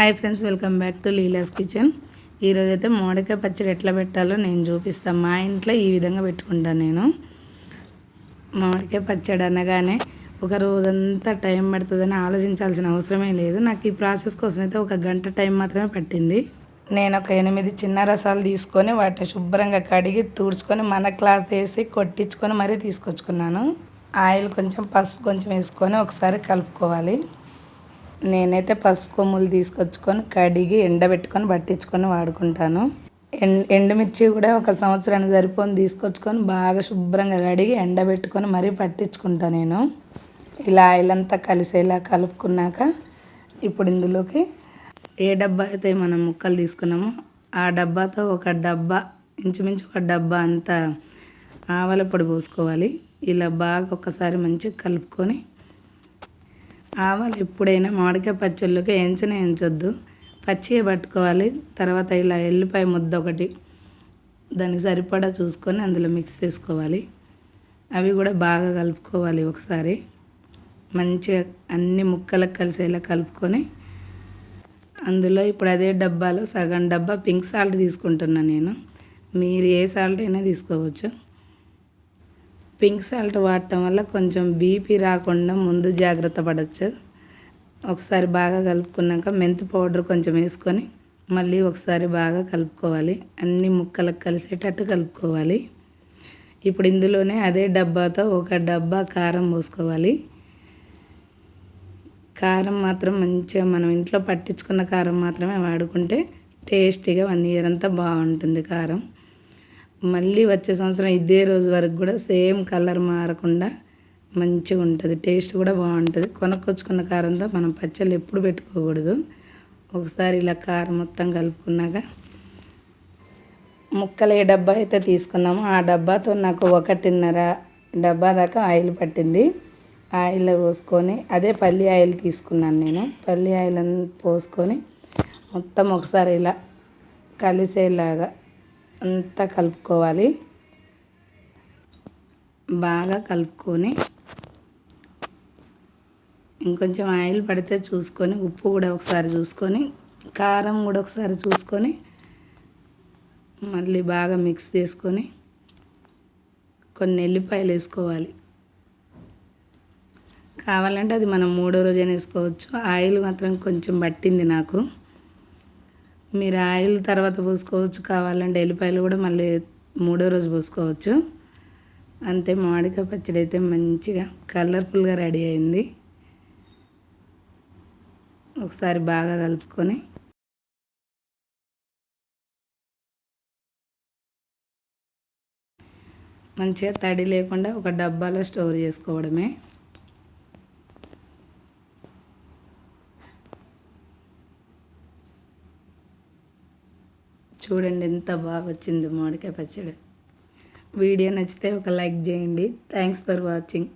Hi friends welcome back to Leela's kitchen. ఈరోజు అయితే మామిడికాయ పచ్చడి ఎట్లా పెట్టాలో నేను చూపిస్తాను మా ఇంట్లో ఈ విధంగా పెట్టుకుంటాను నేను. మామిడికాయ పచ్చడి అనగానే ఒక రోజంతా టైం పడుతుందని ఆలోచించాల్సిన అవసరమే లేదు. నాకు ఈ ప్రాసెస్ కోసం అయితే ఒక గంట టైం మాత్రమే పట్టింది. నేను ఒక ఎనిమిది చిన్న రసాలు తీసుకొని వాటిని శుభ్రంగా కడిగి తుడుచుకొని మన క్లాత్ వేసి కొట్టించుకొని మరీ తీసుకొచ్చుకున్నాను. ఆయిల్ కొంచెం పసుపు కొంచెం వేసుకొని ఒకసారి కలుపుకోవాలి. నేనైతే పసుపు కొమ్ములు తీసుకొచ్చుకొని కడిగి ఎండబెట్టుకొని పట్టించుకొని వాడుకుంటాను. ఎండ్ ఎండుమిర్చి కూడా ఒక సంవత్సరానికి సరిపోని తీసుకొచ్చుకొని బాగా శుభ్రంగా కడిగి ఎండబెట్టుకొని మరీ పట్టించుకుంటాను నేను. ఇలా ఆయిల్ అంతా కలిసేలా కలుపుకున్నాక ఇప్పుడు ఇందులోకి ఏ డబ్బా అయితే మనం ముక్కలు తీసుకున్నామో ఆ డబ్బాతో ఒక డబ్బా ఇంచుమించు ఒక డబ్బా అంతా ఆవల పొడి పోసుకోవాలి. ఇలా బాగా ఒకసారి మంచిగా కలుపుకొని ఆవాలు ఎప్పుడైనా మామిడికాయ పచ్చళ్ళకి ఎంచనే ఎంచొద్దు పచ్చిగా పట్టుకోవాలి. తర్వాత ఇలా ఎల్లిపాయ ముద్ద ఒకటి దానికి సరిపడా చూసుకొని అందులో మిక్స్ చేసుకోవాలి. అవి కూడా బాగా కలుపుకోవాలి ఒకసారి. మంచిగా అన్ని ముక్కలకు కలిసేలా కలుపుకొని అందులో ఇప్పుడు అదే డబ్బాలో సగం డబ్బా పింక్ సాల్ట్ తీసుకుంటున్నాను నేను. మీరు ఏ సాల్ట్ అయినా తీసుకోవచ్చు. పింక్ సాల్ట్ వాడటం వల్ల కొంచెం బీపీ రాకుండా ముందు జాగ్రత్త పడవచ్చు ఒకసారి బాగా కలుపుకున్నాక మెంతి పౌడర్ కొంచెం వేసుకొని మళ్ళీ ఒకసారి బాగా కలుపుకోవాలి. అన్ని ముక్కలకు కలిసేటట్టు కలుపుకోవాలి. ఇప్పుడు ఇందులోనే అదే డబ్బాతో ఒక డబ్బా కారం పోసుకోవాలి. కారం మాత్రం మంచిగా మనం ఇంట్లో పట్టించుకున్న కారం మాత్రమే వాడుకుంటే టేస్టీగా వన్ ఇయర్ అంతా బాగుంటుంది కారం. మళ్ళీ వచ్చే సంవత్సరం ఇదే రోజు వరకు కూడా సేమ్ కలర్ మారకుండా మంచిగా ఉంటుంది. టేస్ట్ కూడా బాగుంటుంది. కొనుక్కొచ్చుకున్న కారంతో మనం పచ్చళ్ళు ఎప్పుడు పెట్టుకోకూడదు. ఒకసారి ఇలా కారం మొత్తం కలుపుకున్నాక ముక్కలు ఏ డబ్బా అయితే తీసుకున్నామో ఆ డబ్బాతో నాకు ఒకటిన్నర డబ్బా దాకా ఆయిల్ పట్టింది. ఆయిల్ పోసుకొని అదే పల్లి ఆయిల్ తీసుకున్నాను నేను. పల్లి ఆయిల్ పోసుకొని మొత్తం ఒకసారి ఇలా కలిసేలాగా అంతా కలుపుకోవాలి. బాగా కలుపుకొని ఇంకొంచెం ఆయిల్ పడితే చూసుకొని ఉప్పు కూడా ఒకసారి చూసుకొని కారం కూడా ఒకసారి చూసుకొని మళ్ళీ బాగా మిక్స్ చేసుకొని కొన్ని ఎల్లిపాయలు వేసుకోవాలి. కావాలంటే అది మనం మూడో రోజైనా వేసుకోవచ్చు. ఆయిల్ మాత్రం కొంచెం పట్టింది నాకు. మీరు ఆయిల్ తర్వాత పోసుకోవచ్చు కావాలంటే ఎల్లిపాయలు కూడా మళ్ళీ మూడో రోజు పోసుకోవచ్చు. అంతే మామిడికాయ పచ్చడి అయితే మంచిగా కలర్ఫుల్గా రెడీ అయింది. ఒకసారి బాగా కలుపుకొని మంచిగా తడి లేకుండా ఒక డబ్బాలో స్టోర్ చేసుకోవడమే. చూడండి ఎంత బాగా వచ్చింది మామిడికాయ పచ్చడి. వీడియో నచ్చితే ఒక లైక్ చేయండి. Thanks for watching